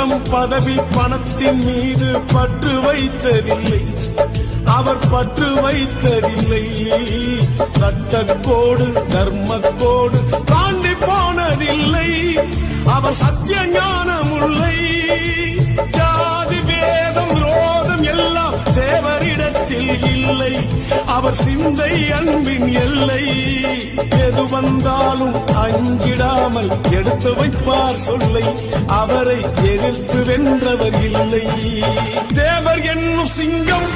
தம் பதவி பணத்தின் மீது பற்று வைத்ததில்லை. அவர் பற்று வைத்ததில்லை. சட்டக்கோடு தர்மக்கோடு தாண்டி போனதில்லை. அவர் சத்திய ஞானமுல்லை ஜாதி பேதம் விரோதம் எல்லாம் தேவரிடத்தில் இல்லை. அவர் சிந்தை அன்பின் எல்லை. எது வந்தாலும் அஞ்சிடாமல் எடுத்து வைப்பார் சொல்லை. அவரை எதிர்த்து வென்றவர் இல்லை. தேவர் என்னும் சிங்கம்